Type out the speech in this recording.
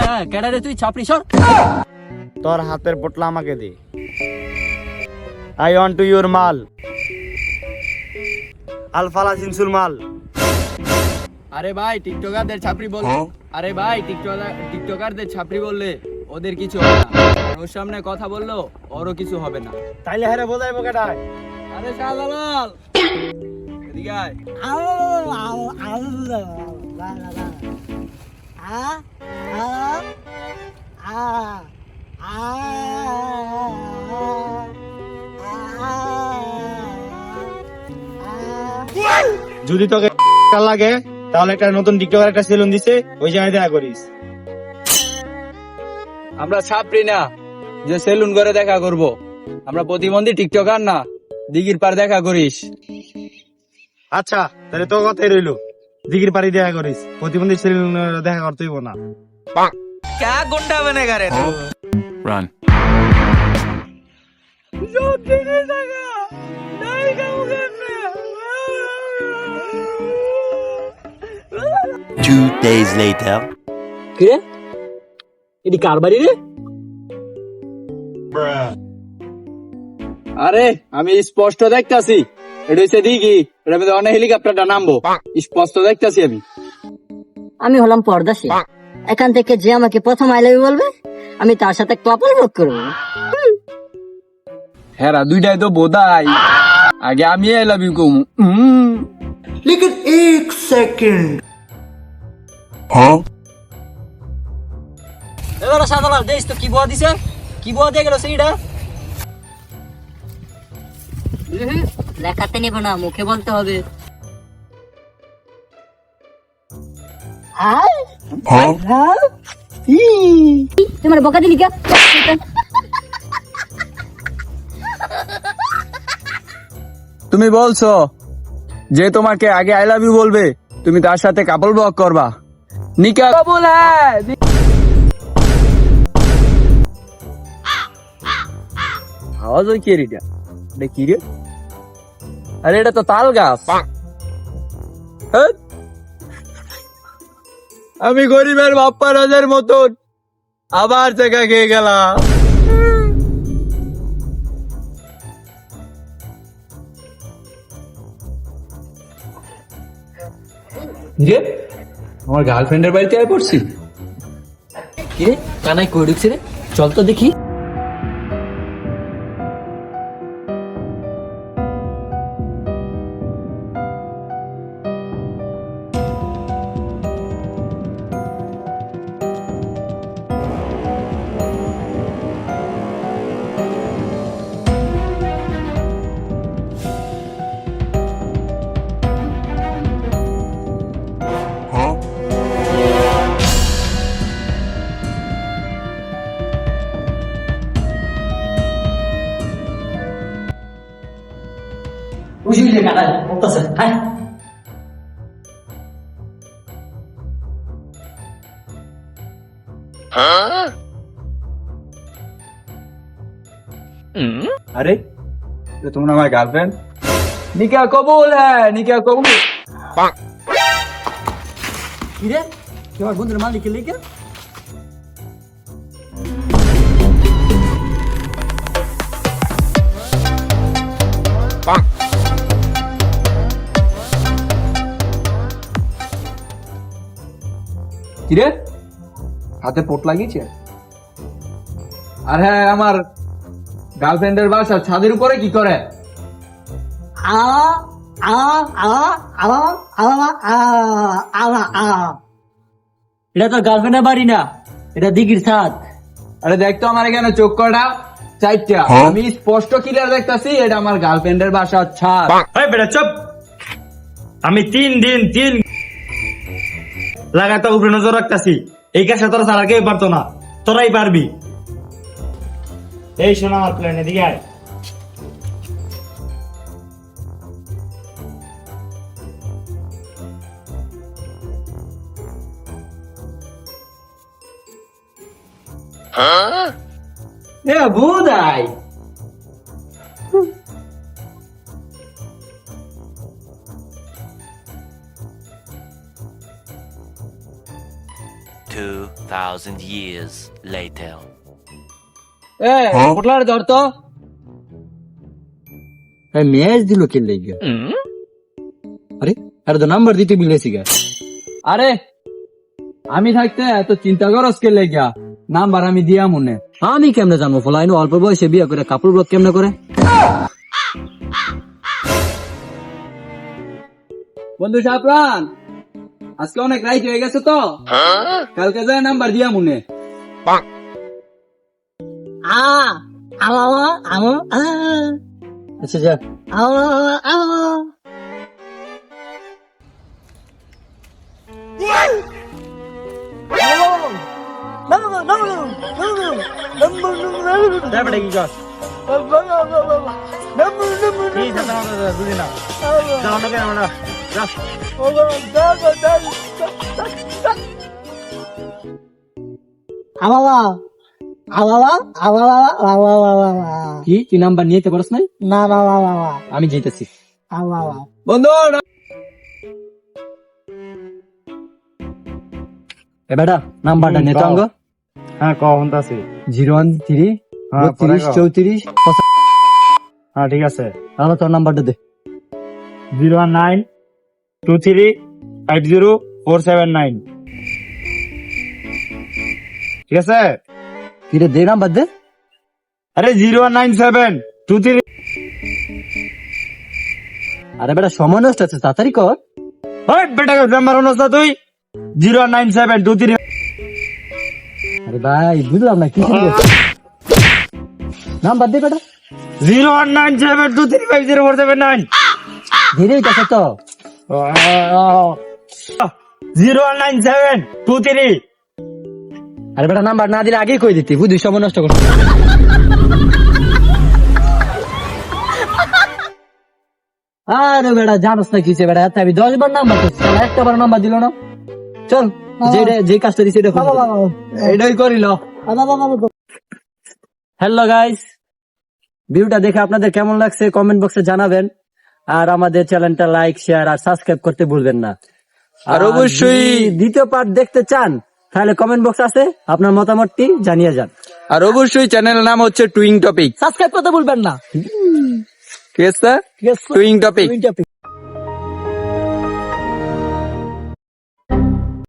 হ্যাঁ ক্যাডারে তুই ছাপড়ি সর তোর হাতের পোটলা আমাকে দে আই ওয়ান্ট টু ইউর মাল আলফালা সিনসুল মাল আরে ভাই টিকটকারদের ছাপড়ি বল আরে ভাই টিকটকার টিকটকারদের ছাপড়ি বললে ওদের কিছু হবে না ওর সামনে কথা বলল ওরও কিছু হবে না তাইলে হ্যাঁ বোঝাইবো কেটায় আরে শাহজালাল এদিকে আয় যদি তোকে লাগে তাহলে একটা নতুন টিকটকার একটা সেলুন দিছে ওই জায়গায় দেখা করিস। আমরা ছাপড়ি না যে সেলুন করে দেখা করব। আমরা প্রতিবন্ধী টিকটকার না দিঘির পার দেখা করিস। আচ্ছা তাহলে তোর কথাই রইল। দিঘির পাড়ি দেখা করিস। প্রতিবন্ধী সেলুন দেখা করতে হইব না। Run. Two days later. কিরে এটি কার বাড়ি রে? আরে আমি স্পষ্ট দেখতাছি। এটা হচ্ছে দিঘি এটা মধ্যে অনেক হেলিকপ্টারটা নামবো। স্পষ্ট দেখতাছি আমি। আমি হলাম পর্দাশী এখান থেকে যে আমাকে প্রথম আই লাভ বলবে আমি তার সাথে কপাল ভোগ করব। হ্যাঁ দুইটাই তো বোধাই। আগে আমি আই লাভ ইউ কম। এবার সাদালাল দেখ তো কি বুয়া দিছে? কি বুয়া দিয়ে গেল সেইটা দেখাতে নিব না মুখে বলতে হবে। তোমার বকা দিলি কে তুমি বলছো যে তোমাকে আগে আই লাভ ইউ বলবে তুমি তার সাথে কাপল ব্লক করবা। নিকা কবুল হ্যায় আওয়াজ ওই কি রে এটা। এটা কি রে? আরে এটা তো তাল গাছ। হ্যাঁ? আমি গরিবের বাপ্পা রাজার মতন আবার জায়গা খেয়ে গেলাম। রে আমার গার্লফ্রেন্ডের বাড়িতে আয় পড়ছি। কিরে কানাই কই ঢুকছে রে? চল তো দেখি। বুঝলি কানাই বলতেছে হ্যাঁ? আরে তোমরা আমার গার্লফ্রেন্ড নিকা কবুল হ্যাঁ নিকা কবুল। কিরে তোমার বন্ধুর মালিক লিখে কিরে হাতে পোট লাগিয়েছে আর হ্যাঁ আমার গার্লফ্রেন্ডের বাসা ছাদের উপরে কি করে এটা তো গার্লফ্রেন্ডের বাড়ি না এটা দিঘির ছাদ আরে দেখতো আমার এখানে চোখ কটা চারটা আমি স্পষ্ট ক্লিয়ার দেখতাছি এটা আমার গার্লফ্রেন্ডের বাসা ছাদ এই বেটা চুপ আমি তিন দিন তিন লাগাতার উপরে নজর রাখতাছি। এই কাজটা তোরা ছাড়া কেউ পারতো না। তোরাই পারবি। এই শোনা আমার প্ল্যান এদিকে আয়। এ বুদাই 2,000 years later. এ পোটলার ধর তো। ম্যাচ দিল কে লেগে? আরে আরে তো নাম্বার দিতে মিলেছি গা। আরে আমি থাকতে এত চিন্তা করস কে লেগা? নাম্বার আমি দিয়া মনে। আমি কেমনে জানব ফলাইন অল্প বয়সে বিয়ে করে কাপড় ব্লক কেমনে করে? বন্ধু সাপরান আজকে অনেক রাইট হয়ে গেছে তো? কালকে যায় নাম্বার দিয়া মনে। আ আচ্ছা যা। আমা আমা তারপরে আমা আমা আমা আমা কি? তুই নাম্বার নিতে পারস নাই? না না না না আমি যেতেছি বন্ধু এ বেটা নাম্বারটা। হ্যাঁ কখন আছে জিরো ওয়ান থ্রি হ্যাঁ, বত্রিশ চৌত্রিশ হ্যাঁ ঠিক আছে। তাহলে তোর নাম্বারটা দে। Zero one nine two three eight zero four seven nine ঠিক আছে? কি রে দে নাম্বার দে। আরে zero nine seven two three আরে বেটা সময় নষ্ট আছে তাড়াতাড়ি কর। ওই বেটা নাম্বার অনুস না তুই zero nine seven two three আরে ভাই বুঝলাম না কি নাম্বার দে বেটা। Zero nine seven two three five zero four seven nine ধীরে তো। Zero nine seven two three. আরে বেটা নাম্বার না দিলে আগেই কই দিতি? বুঝি সময় নষ্ট করছিস আরে বেটা জানোস না কিসে বেটা এত আমি দশ বার নাম্বার করছি একটা বার নাম্বার দিল না। চল যেটা যে কাজটা দিছি এটা। এটাই করিল। হ্যালো গাইস ভিউটা দেখে আপনাদের কেমন লাগছে? কমেন্ট বক্সে জানাবেন। আর আমাদের চ্যানেলটা লাইক শেয়ার আর সাবস্ক্রাইব করতে ভুলবেন না। আর অবশ্যই- দ্বিতীয় পার্ট দেখতে চান তাহলে কমেন্ট বক্স আছে আপনার মতামতটি জানিয়ে যান। আর অবশ্যই চ্যানেল নাম হচ্ছে টুইং টপিক সাবস্ক্রাইব করতে ভুলবেন না। ঠিক আছে? টুইং টপিক টপিক